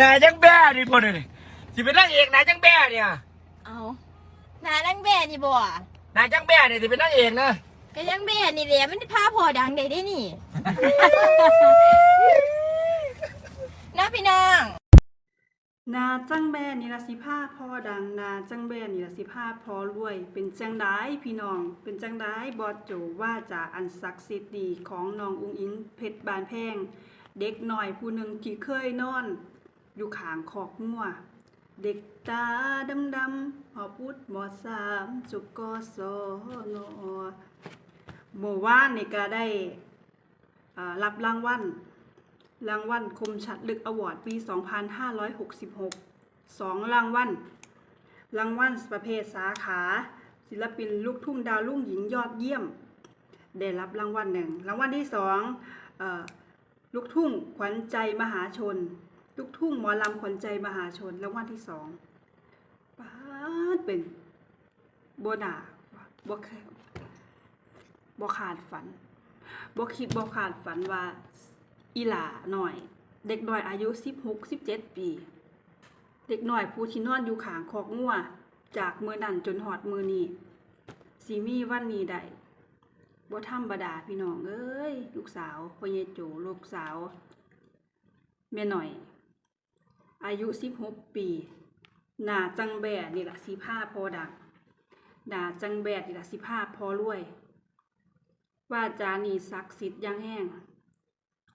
นายจังแบ้นี่พ่อนี่สิเป็นนางเอกนายจังแบ้เนี่ยเอาหนานังแบ่นี่บ่นายจังแบ้นี่สิเป็นนางเอกนะก็ยังแบ่นี่แหละมันพาพอดังได้ได้นี่ นะพี่น้องนาจังแบนนิรสิภาพพอดังนาจังแบนนิรสิภาพพอรวย เป็นจังได้พี่น้อง เป็นจังได้บอดโจว่าจากอันศักดิ์สิทธิ์ดีของน้องอุ้งอิงเพชรบานแพง เด็กหน่อยผู้หนึ่งที่เคยนอน อยู่ขางขอกงัว เด็กตาดำดำๆหอพุดหมอสามจุกกศนเมื่อวานนี่ก็ได้รับรางวัลรางวัลคมชัดลึกอวอร์ดปี 2566สองรางวัล รางวัลประเภทสาขา ศิลปินลูกทุ่งดาวรุ่งหญิงยอดเยี่ยม ได้รับรางวัลหนึ่ง รางวัลที่สองอ ลูกทุ่งขวัญใจมหาชน ลูกทุ่งหมอลำขวัญใจมหาชนรางวัลที่สองป้าเป็นบัวดาบัวแคบัวขาดฝันบัวคิดบัวขาดฝันว่าอีหลาหน่อย เด็กน้อยอายุสิบหกสิบเจ็ดปี เด็กน้อยผู้ที่นอนอยู่ขางคอกงัวจากมือนั่นจนหอดมือนี้สีมีวันนี้ได้ บ่ธรรมดาพี่น้องเอ้ยลูกสาวพ่อเยโจลูกสาวแม่หน่อย อายุสิบหกปีหนาจังแบดนี่แหละสีผ้าพอดังหนาจังแบดนี่แหละสีผ้าพอรวย ว่าจานี่ศักดิ์สิทธิ์ยังแห้ง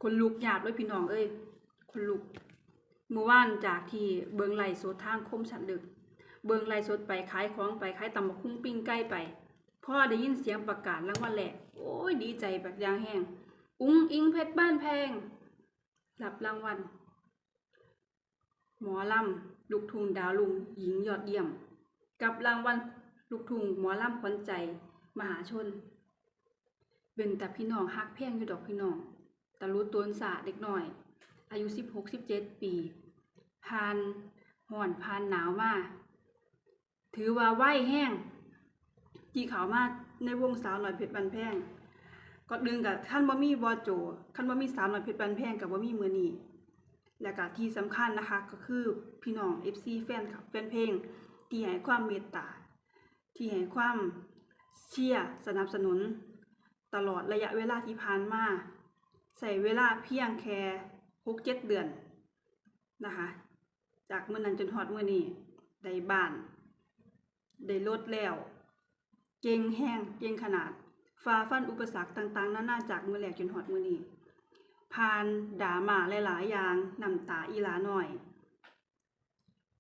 คนลุกหยาบเลยพี่น้องเอ้ยคนลุกเมื่อวานจากที่เบิงไหลฟ์สดทางคมฉันดึก เบิงไหลฟ์สดไปขายของไปขายตำบักคุ้งปิ้งใกล้ไป พ่อได้ยินเสียงประกาศรางวัลแหละ โอ้ยดีใจแบบยางแห้ง อุ้งอิงเพชรบ้านแพงรับรางวัล หมอลำลูกทุ่งดาวลุงหญิงยอดเยี่ยม กับรางวัลลูกทุ่งหมอลำขวัญใจ มหาชน เป็นแต่พี่น้องฮักแพงอยู่ดอกพี่น้องตะลุตนสาเด็กหน่อย อายุสิบหกสิบเจ็ดปีผ่านห่อนผ่านหนาวมา ถือว่าไหวแห้ง จีขาวมาในวงสาวหน่อยเพชรบันแพงก็ดึงกับขั้นบ่มีบอโจขั้นบ่มีสาวหน่อยเพชรบันแพงกับบ่มีมือนีและก็ที่สำคัญนะคะก็คือพี่น้อง FC แฟนคลับแฟนเพลง ที่ให้ความเมตตา ที่ให้ความเชียร์สนับสนุน ตลอดระยะเวลาที่ผ่านมาใส่เวลาเพียงแค่หกเจ็ดเดือนนะคะ จากเมื่อนั้นจนฮอดเมื่อนี้ได้บ้าน ได้รถแล้ว เก่งแห้งเก่งขนาดฝ่าฟันอุปสรรคต่างๆนานาจากเมื่อแรกจนฮอดมือนี้ผ่านด่าหมาหลายๆอย่างนำตาอีหลาหน่อย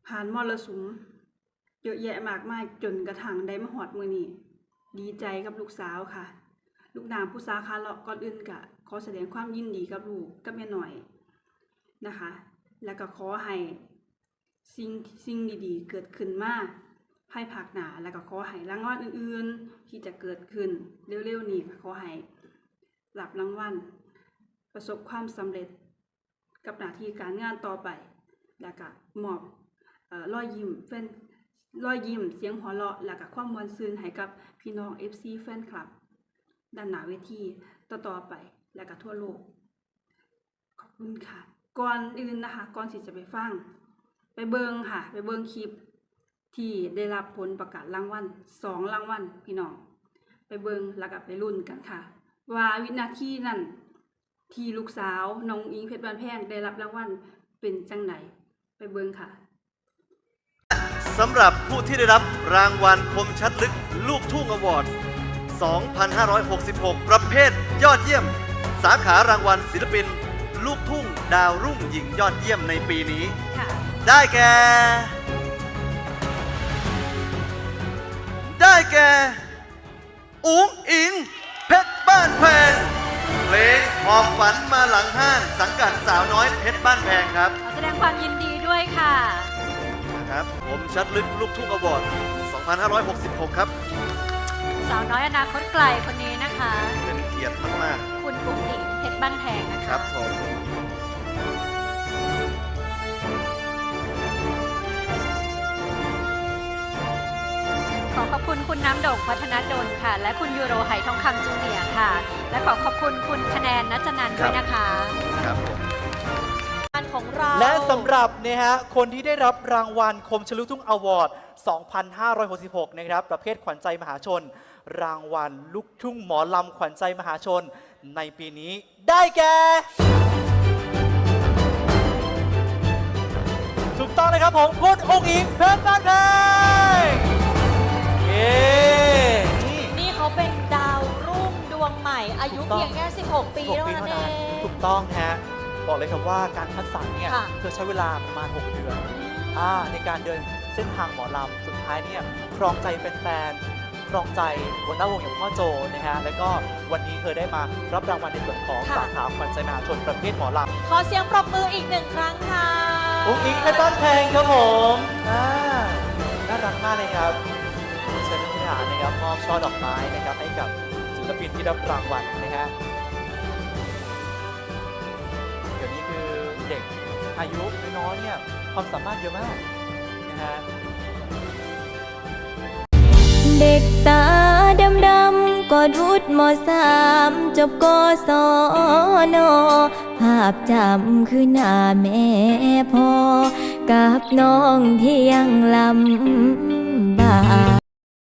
ผ่านมรสุมเยอะแยะมากมายจนกระทั่งได้มาฮอดมือนี้ดีใจกับลูกสาวค่ะ ลูกนามผู้สาขาเลาะก่อนอื่นกะขอแสดงความยินดีกับลูกกับแม่หน่อยนะคะ แล้วก็ขอให้สิ่งสิ่งดีๆ เกิดขึ้นมาก ให้ผักหนาแล้วก็ขอให้รางวัลอื่นๆ ที่จะเกิดขึ้นเร็วๆนี้ก็ขอให้รับรางวัลประสบความสำเร็จกับหน้าที่การงานต่อไป แล้วก็มอบเอ่อรอยยิ้มแฟนรอยยิ้มเสียงหัวเราะแล้วก็ความมวลซืนให้กับพี่น้อง FC แฟนคลับด้านหน้าเวทีต่อๆไปและก็ทั่วโลก ขอบคุณค่ะ ก่อนอื่นนะคะ ก่อนที่จะไปฟัง ไปเบิงค่ะ ไปเบิงคลิป ที่ได้รับผลประกาศรางวัลสองรางวัลพี่น้อง ไปเบิงแล้วก็ไปรุ่นกันค่ะ ว่าวินาทีนั้นที่ลูกสาวน้องอิงเพชรบานแพงได้รับรางวัลเป็นจังไหนไปเบิงค่ะสำหรับผู้ที่ได้รับรางวัลคมชัดลึกลูกทุ่งอวอร์ด 2566 ประเภทยอดเยี่ยม สาขารางวัลศิลปิน ลูกทุ่งดาวรุ่งหญิงยอดเยี่ยมในปีนี้ค่ะได้แก่ ได้แก่อุ๋งอิง เพชรบ้านแพงเพลงหอบฝันมาหลังห้างสังกัดสาวน้อยเพชรบ้านแพงครับ ขอแสดงความยินดีด้วยค่ะนะครับ ผมชัดลึกลูกทุ่งอวอร์ด2566 ครับ สาวน้อยอนาคตไกลคนนี้นะคะ เป็นเกียรติมากคุณปุ๋งอิงเพชรบ้านแพงนะๆคคะรับผม ขอขอบคุณคุณน้ำโด่งพัฒนดลค่ะ และคุณยูโรไหทองคำจูเนียร์ค่ะ และขอขอบคุณคุณคะแนนนัจนันท์ด้วยนะคะครับผมบ้านคของเราและสำหรับนะฮะคนที่ได้รับรางวัลคมชลุกทุ่งอวอร์ด 2566 นะครับ ประเภทขวัญใจมหาชน รางวัลลูกทุ่งหมอลำขวัญใจมหาชน ในปีนี้ได้แก่ถูกต้องเลยครับผมคุณองค์อิงเพชรบ้านเพงเย้ นี่นี่เขาเป็นดาวรุ่งดวงใหม่ อายุถูกต้องเพียงแค่ 16 ปี16เท่าปีนั้นเท่าเอนั้นงถูกต้องฮะบอกเลยครับว่าการคัดสรรเนี่ยค่ะเธอใช้เวลาประมาณ 6 เดือนอ่าในการเดินเส้นทางหมอลำสุดท้ายเนี่ยครองใจแฟนๆครองใจหัวหน้าวงอย่างพ่อโจนะฮะแล้วก็วันนี้เธอได้มารับรางวัลในส่วนของค่ะสาขาขวัญใจมหาชนประเภทหมอลขอเสียงปรบมืออีกหนึ่งครั้งค่ะำอุ้งอิงเพชรบ้านแพงครับผมอ่าน่ารักมากเลยครับ หารนะครับมอบช่อดอกไม้นะครับให้กับศิลปินที่รับรางวัลนะฮะเดี๋ยวนี้คือเด็กอายุน้อยๆเนี่ยความสามารถเยอะมากนะฮะเด็กตาดำดำๆก็รุดมสามจบกศนภาพจำคือหน้าแม่พ่อกับน้องที่ยังลำบาก